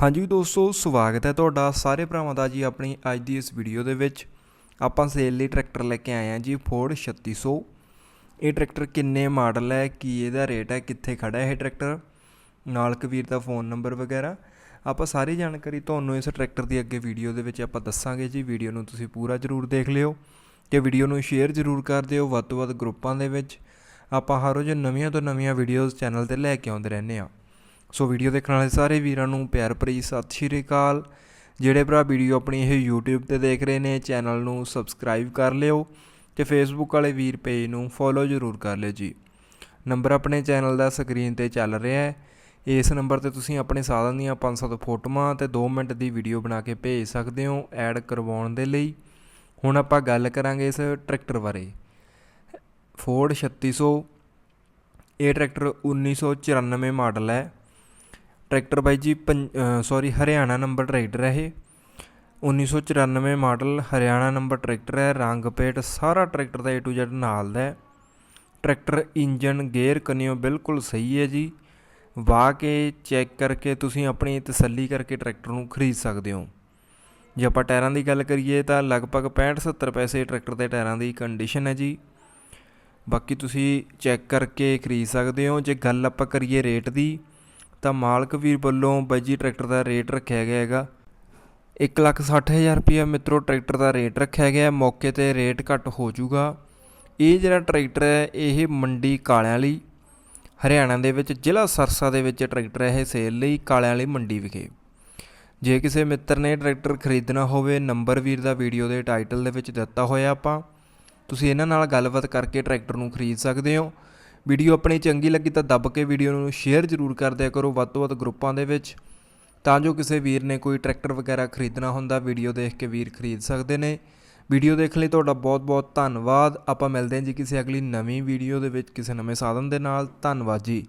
ਹਾਂਜੀ ਦੋਸਤੋ, ਸਵਾਗਤ ਹੈ ਤੁਹਾਡਾ ਸਾਰੇ ਭਰਾਵਾਂ ਦਾ ਜੀ ਆਪਣੀ ਅੱਜ ਦੀ ਇਸ ਵੀਡੀਓ ਦੇ ਵਿੱਚ। ਆਪਾਂ ਸੇਲ ਲਈ ਟਰੈਕਟਰ ਲੈ ਕੇ ਆਏ ਹਾਂ ਜੀ ਫੋਰਡ 3600 ਇਹ ਟਰੈਕਟਰ ਕਿੰਨੇ ਮਾਡਲ ਹੈ, ਕੀ ਇਹਦਾ ਰੇਟ ਹੈ, ਕਿੱਥੇ ਖੜਾ ਹੈ ਇਹ ਟਰੈਕਟਰ ਨਾਲ ਕਬੀਰ ਦਾ ਫੋਨ ਨੰਬਰ ਵਗੈਰਾ। ਆਪਾਂ ਸਾਰੀ ਜਾਣਕਾਰੀ ਤੁਹਾਨੂੰ ਇਸ ਟਰੈਕਟਰ ਦੀ ਅੱਗੇ ਵੀਡੀਓ ਦੇ ਵਿੱਚ ਆਪਾਂ ਦੱਸਾਂਗੇ ਜੀ। ਵੀਡੀਓ ਨੂੰ ਤੁਸੀਂ ਪੂਰਾ ਜ਼ਰੂਰ ਦੇਖ ਲਿਓ ਤੇ ਵੀਡੀਓ ਨੂੰ ਸ਼ੇਅਰ ਜ਼ਰੂਰ ਕਰ ਦਿਓ ਵੱਧ ਤੋਂ ਵੱਧ ਗਰੁੱਪਾਂ ਦੇ ਵਿੱਚ। ਆਪਾਂ ਹਰ ਰੋਜ਼ ਨਵੀਆਂ ਤੋਂ ਨਵੀਆਂ ਵੀਡੀਓਜ਼ ਚੈਨਲ ਤੇ ਲੈ ਕੇ ਆਉਂਦੇ ਰਹਿੰਦੇ ਹਾਂ। ਸੋ ਵੀਡੀਓ ਦੇਖਣ ਵਾਲੇ ਸਾਰੇ ਵੀਰਾਂ ਨੂੰ ਪਿਆਰ ਭਰੀ ਸਤਿ ਸ਼੍ਰੀ ਅਕਾਲ। ਜਿਹੜੇ ਭਰਾ ਵੀਡੀਓ ਆਪਣੀ ਇਹ YouTube ਤੇ ਦੇਖ ਰਹੇ ਨੇ, ਚੈਨਲ ਨੂੰ ਸਬਸਕ੍ਰਾਈਬ ਕਰ ਲਿਓ ਤੇ Facebook ਵਾਲੇ ਵੀਰ ਪੇਜ ਨੂੰ ਫੋਲੋ ਜ਼ਰੂਰ ਕਰ ਲਿਓ ਜੀ। ਨੰਬਰ ਆਪਣੇ ਚੈਨਲ ਦਾ ਸਕਰੀਨ ਤੇ ਚੱਲ ਰਿਹਾ ਹੈ। ਇਸ ਨੰਬਰ ਤੇ ਤੁਸੀਂ ਆਪਣੇ ਸਾਧਨ ਦੀਆਂ 500 ਫੋਟੋਆਂ ਤੇ 2 ਮਿੰਟ ਦੀ ਵੀਡੀਓ ਬਣਾ ਕੇ ਭੇਜ ਸਕਦੇ ਹੋ ਐਡ ਕਰਵਾਉਣ ਦੇ ਲਈ। ਹੁਣ ਆਪਾਂ ਗੱਲ ਕਰਾਂਗੇ ਇਸ ਟਰੈਕਟਰ ਬਾਰੇ। ਫੋਰਡ 3600 ਇਹ ਟਰੈਕਟਰ 1994 ਮਾਡਲ ਹੈ। ਟਰੈਕਟਰ ਬਾਈ ਜੀ ਸੌਰੀ ਹਰਿਆਣਾ ਨੰਬਰ ਟਰੈਕਟਰ ਹੈ ਇਹ। 1994 ਮਾਡਲ ਹਰਿਆਣਾ ਨੰਬਰ ਟਰੈਕਟਰ ਹੈ। ਰੰਗ ਪੇਟ ਸਾਰਾ ਟਰੈਕਟਰ ਦਾ A to Z ਨਾਲ ਦਾ ਹੈ। ਟਰੈਕਟਰ ਇੰਜਨ ਗੇਅਰ ਕੰਨਿਓ ਬਿਲਕੁਲ ਸਹੀ ਹੈ ਜੀ। ਵਾਹ ਕੇ ਚੈੱਕ ਕਰਕੇ ਤੁਸੀਂ ਆਪਣੀ ਤਸੱਲੀ ਕਰਕੇ ਟਰੈਕਟਰ ਨੂੰ ਖਰੀਦ ਸਕਦੇ ਹੋ। ਜੇ ਆਪਾਂ ਟਾਇਰਾਂ ਦੀ ਗੱਲ ਕਰੀਏ ਤਾਂ ਲਗਭਗ 65-70 ਪੈਸੇ ਟਰੈਕਟਰ ਦੇ ਟਾਇਰਾਂ ਦੀ ਕੰਡੀਸ਼ਨ ਹੈ ਜੀ। ਬਾਕੀ ਤੁਸੀਂ ਚੈੱਕ ਕਰਕੇ ਖਰੀਦ ਸਕਦੇ ਹੋ। ਜੇ ਗੱਲ ਆਪਾਂ ਕਰੀਏ ਰੇਟ ਦੀ ਤਾਂ ਮਾਲਕ ਵੀਰ ਵੱਲੋਂ ਬਾਈ ਜੀ ਟਰੈਕਟਰ ਦਾ ਰੇਟ ਰੱਖਿਆ ਗਿਆ ਹੈਗਾ। 160000 ਰੁਪਇਆ ਮਿੱਤਰੋ ਟਰੈਕਟਰ ਦਾ ਰੇਟ ਰੱਖਿਆ ਗਿਆ। ਮੌਕੇ ਤੇ ਰੇਟ ਘੱਟ ਹੋ ਜਾਊਗਾ। ਇਹ ਜਿਹੜਾ ਟਰੈਕਟਰ ਹੈ, ਇਹ ਮੰਡੀ ਕਾਲਿਆਂ ਲਈ, ਹਰਿਆਣਾ ਦੇ ਵਿੱਚ, ਜ਼ਿਲ੍ਹਾ ਸਰਸਾ ਦੇ ਵਿੱਚ ਟਰੈਕਟਰ ਇਹ ਸੇਲ ਲਈ ਕਾਲਿਆਂ ਵਾਲੀ ਮੰਡੀ ਵਿਖੇ। ਜੇ ਕਿਸੇ ਮਿੱਤਰ ਨੇ ਟਰੈਕਟਰ ਖਰੀਦਣਾ ਹੋਵੇ, ਨੰਬਰ ਵੀਰ ਦਾ ਵੀਡੀਓ ਦੇ ਟਾਈਟਲ ਦੇ ਵਿੱਚ ਦਿੱਤਾ ਹੋਇਆ ਆਪਾਂ। ਤੁਸੀਂ ਇਹਨਾਂ ਨਾਲ ਗੱਲਬਾਤ ਕਰਕੇ ਟਰੈਕਟਰ ਨੂੰ ਖਰੀਦ ਸਕਦੇ ਹੋ। ਵੀਡੀਓ ਆਪਣੀ ਚੰਗੀ ਲੱਗੀ ਤਾਂ ਦੱਬ ਕੇ ਵੀਡੀਓ ਨੂੰ ਸ਼ੇਅਰ ਜ਼ਰੂਰ ਕਰ ਦਿਆ ਕਰੋ ਵੱਧ ਤੋਂ ਵੱਧ ਗਰੁੱਪਾਂ ਦੇ ਵਿੱਚ। ਤਾਂ ਜੋ ਕਿਸੇ ਵੀਰ ਨੇ ਕੋਈ ਟਰੈਕਟਰ ਵਗੈਰਾ ਖਰੀਦਣਾ ਹੁੰਦਾ, ਵੀਡੀਓ ਦੇਖ ਕੇ ਵੀਰ ਖਰੀਦ ਸਕਦੇ ਨੇ। ਵੀਡੀਓ ਦੇਖਣ ਲਈ ਤੁਹਾਡਾ ਬਹੁਤ ਬਹੁਤ ਧੰਨਵਾਦ। ਆਪਾਂ ਮਿਲਦੇ ਹਾਂ ਜੀ ਕਿਸੇ ਅਗਲੀ ਨਵੀਂ ਵੀਡੀਓ ਦੇ ਵਿੱਚ ਕਿਸੇ ਨਵੇਂ ਸਾਧਨ ਦੇ ਨਾਲ। ਧੰਨਵਾਦ ਜੀ।